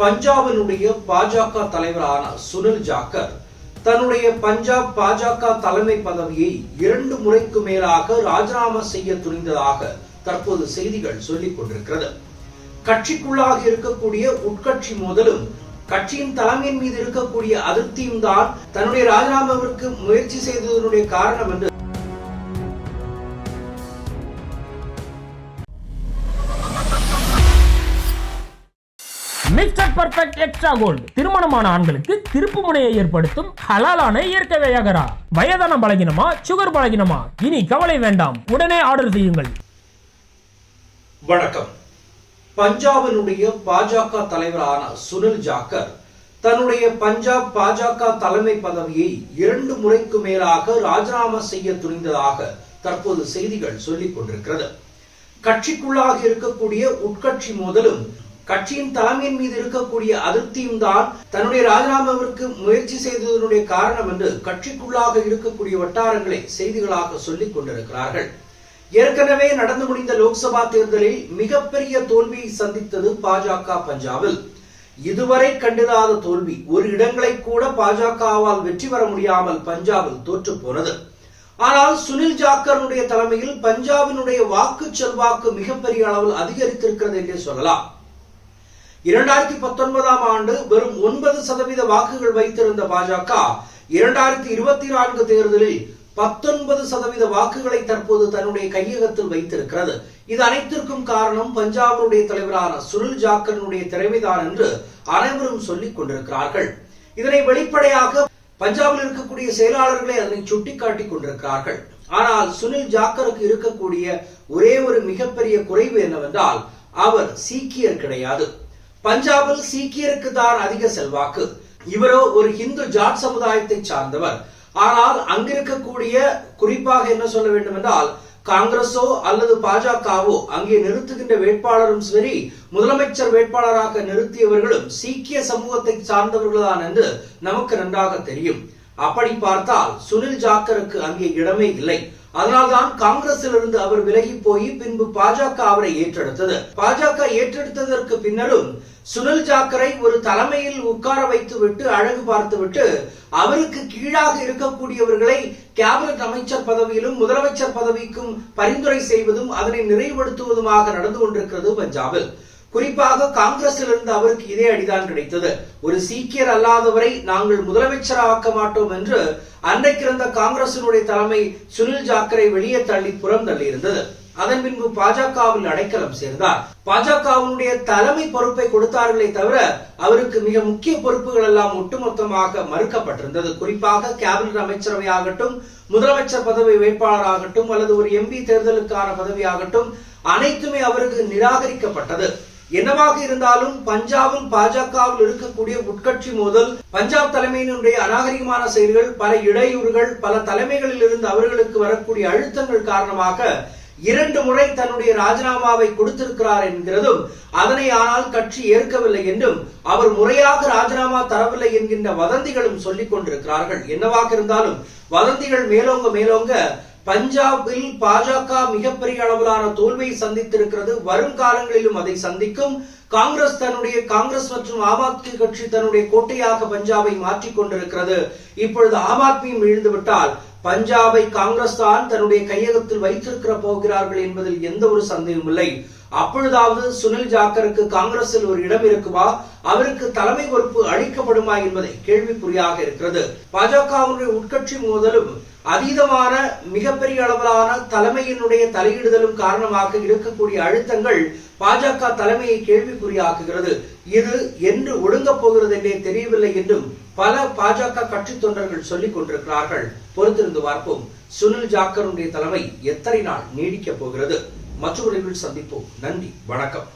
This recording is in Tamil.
பஞ்சாபினுடைய பாஜக தலைவரான சுனில் ஜாக்கர் தன்னுடைய பஞ்சாப் பாஜக தலைமை பதவியை இரண்டு முறைக்கு மேலாக ராஜினாமா செய்ய துணிந்ததாக தற்போது செய்திகள் சொல்லிக் கொண்டிருக்கிறது. கட்சிக்குள்ளாக இருக்கக்கூடிய உட்கட்சி மோதலும் கட்சியின் தலைமையின் மீது இருக்கக்கூடிய அதிருப்தியும் தான் தன்னுடைய ராஜினாமாவிற்கு முயற்சி செய்ததனுடைய காரணம் என்று மிஸ்டர் பர்ஃபெக்ட் எக்ஸ்ட்ரா கோல்டு திருமணமான ஆண்களுக்கு திருப்பு முனையை ஏற்படுத்தும் ஹலாலான இயற்கை வியாகரா. வயதான பலகினமா சுகர் பலகினமா? இனி கவலை வேண்டாம். உடனே ஆர்டர் செய்யுங்கள். வணக்கம். பஞ்சாபினுடைய பாஜக தலைவரான சுனில் ஜாக்கர் தன்னுடைய பஞ்சாப் பாஜக தலைமை பதவியை இரண்டு முறைக்கு மேலாக ராஜினாமா செய்ய துணிந்ததாக தற்போது செய்திகள் சொல்லிக் கொண்டிருக்கிறது. கட்சிக்குள்ளாக இருக்கக்கூடிய உட்கட்சி மோதலும் கட்சியின் தலைமையின் மீது இருக்கக்கூடிய அதிருப்தியும் தான் தன்னுடைய ராஜினாமாவிற்கு முயற்சி செய்ததனுடைய காரணம் என்று கட்சிக்குள்ளாக இருக்கக்கூடிய வட்டாரங்களை செய்திகளாக சொல்லிக் கொண்டிருக்கிறார்கள். ஏற்கனவே நடந்து முடிந்த லோக்சபா தேர்தலில் மிகப்பெரிய தோல்வியை சந்தித்தது பாஜக பஞ்சாபில். இதுவரை கண்டிராத தோல்வி ஒரு இடங்களை கூட பாஜகவால் வெற்றி பெற முடியாமல் பஞ்சாபில் தோற்று போனது. ஆனால் சுனில் ஜாக்கருடைய தலைமையில் பஞ்சாபினுடைய வாக்கு செல்வாக்கு மிகப்பெரிய அளவில் அதிகரித்திருக்கிறது என்றே சொல்லலாம். இரண்டாயிரத்தி பத்தொன்பதாம் ஆண்டு வெறும் ஒன்பது சதவீத வாக்குகள் வைத்திருந்த பாஜக இரண்டாயிரத்தி இருபத்தி நான்கு தேர்தலில் பத்தொன்பது சதவீத வாக்குகளை தற்போது தன்னுடைய கையகத்தில் வைத்திருக்கிறது. இது அனைத்திற்கும் காரணம் பஞ்சாபினுடைய தலைவரான சுனில் ஜாக்கரனுடைய திறமைதான் என்று அனைவரும் சொல்லிக் கொண்டிருக்கிறார்கள். இதனை வெளிப்படையாக பஞ்சாபில் இருக்கக்கூடிய செயலாளர்களே அதனை சுட்டிக்காட்டி கொண்டிருக்கிறார்கள். ஆனால் சுனில் ஜாக்கருக்கு இருக்கக்கூடிய ஒரே ஒரு மிகப்பெரிய குறைவு என்னவென்றால் அவர் சீக்கியர் கிடையாது. பஞ்சாபில் சீக்கியருக்கு தான் அதிக செல்வாக்கு. இவரோ ஒரு ஹிந்து ஜாட் சமுதாயத்தை சார்ந்தவர். ஆனால் அங்கிருக்கக்கூடிய குறிப்பாக என்ன சொல்ல வேண்டும் என்றால் காங்கிரஸோ அல்லது பாஜகவோ அங்கே நிறுத்துகின்ற வேட்பாளரும் சரி முதலமைச்சர் வேட்பாளராக நிறுத்தியவர்களும் சீக்கிய சமூகத்தை சார்ந்தவர்கள்தான் என்று நமக்கு நன்றாக தெரியும். அப்படி பார்த்தால் சுனில் ஜாக்கருக்கு அங்கே இடமே இல்லை. அதனால்தான் காங்கிரஸில் இருந்து அவர் விலகி போய் பின்பு பாஜக அவரை ஏற்றெடுத்தது. பாஜக ஏற்றெடுத்ததற்கு பின்னரும் சுனில் ஜாக்கரை ஒரு தலைமையில் உட்கார வைத்து விட்டு அழகு பார்த்து விட்டு அவருக்கு கீழாக இருக்கக்கூடியவர்களை கேபினட் அமைச்சர் பதவியிலும் முதலமைச்சர் பதவிக்கும் பரிந்துரை செய்வதும் அதனை நிறைவுபடுத்துவதுமாக நடந்து கொண்டிருக்கிறது பஞ்சாபில். குறிப்பாக காங்கிரஸில் இருந்து அவருக்கு இதே அடிதான் கிடைத்தது. ஒரு சீக்கியர் அல்லாதவரை நாங்கள் முதலமைச்சர் ஆக்க மாட்டோம் என்று அன்றைக்கு இருந்த காங்கிரசினுடைய தலைமை சுனில் ஜாக்கரை வெளியே தள்ளி புறம் தள்ளியிருந்தது. அதன் பின்பு பாஜகவில் அடைக்கலம் சேர்ந்தார். பாஜகவினுடைய தலைமை பொறுப்பை கொடுத்தார்களே தவிர அவருக்கு மிக முக்கிய பொறுப்புகள் எல்லாம் ஒட்டுமொத்தமாக மறுக்கப்பட்டிருந்தது. குறிப்பாக கேபினட் அமைச்சரவை ஆகட்டும் முதலமைச்சர் பதவி வேட்பாளராகட்டும் அல்லது ஒரு எம்பி தேர்தலுக்கான பதவியாகட்டும் அனைத்துமே அவருக்கு நிராகரிக்கப்பட்டது. என்னவாக இருந்தாலும் பஞ்சாபில் பாஜகவில் இருக்கக்கூடிய உட்கட்சி மோதல் பஞ்சாப் தலைமையினுடைய அநாகரிகமான செயல்கள் பல இடையூறுகள் பல தலைமைகளில் இருந்து அவர்களுக்கு வரக்கூடிய அழுத்தங்கள் காரணமாக இரண்டு முறை தன்னுடைய ராஜினாமாவை கொடுத்திருக்கிறார் என்கிறதும் அதனை ஆனால் கட்சி ஏற்கவில்லை என்றும் அவர் முறையாக ராஜினாமா தரவில்லை என்கின்ற வதந்திகளும் சொல்லிக் கொண்டிருக்கிறார்கள். என்னவாக இருந்தாலும் வதந்திகள் மேலோங்க மேலோங்க பஞ்சாபில் பாஜக மிகப்பெரிய அளவிலான தோல்வியை சந்தித்திருக்கிறது. வரும் காலங்களிலும் அதை சந்திக்கும். காங்கிரஸ் தன்னுடைய காங்கிரஸ் மற்றும் ஆம் ஆத்மி கட்சி தன்னுடைய கோட்டையாக பஞ்சாபை மாற்றிக் கொண்டிருக்கிறது. இப்பொழுது ஆம் ஆத்மியும் விட்டால் பஞ்சாபை காங்கிரஸ் தான் தன்னுடைய கையகத்தில் வைத்திருக்கிற போகிறார்கள் என்பதில் எந்த ஒரு சந்தேகமும் இல்லை. அப்பொழுதாவது சுனில் ஜாக்கருக்கு காங்கிரஸில் ஒரு இடம் இருக்குமா? அவருக்கு தலைமை பொறுப்பு அளிக்கப்படுமா என்பதை கேள்விக்குறியாக இருக்கிறது. பாஜகவுடைய உட்கட்சி மோதலும் அதீதமான மிகப்பெரிய அளவிலான தலைமையினுடைய தலையிடுதலும் காரணமாக இருக்கக்கூடிய அழுத்தங்கள் பாஜக தலைமையை கேள்விக்குறியாக்குகிறது. இது என்று ஒடுங்கப் போகிறது என்றே தெரியவில்லை என்றும் பல பாஜக கட்சி தொண்டர்கள் சொல்லிக் கொண்டிருக்கிறார்கள். பொறுத்திருந்து பார்ப்போம். சுனில் ஜாக்கருடைய தலைமை எத்தனை நாள் நீடிக்கப் போகிறது? மற்றொரு சந்திப்போம். நன்றி. வணக்கம்.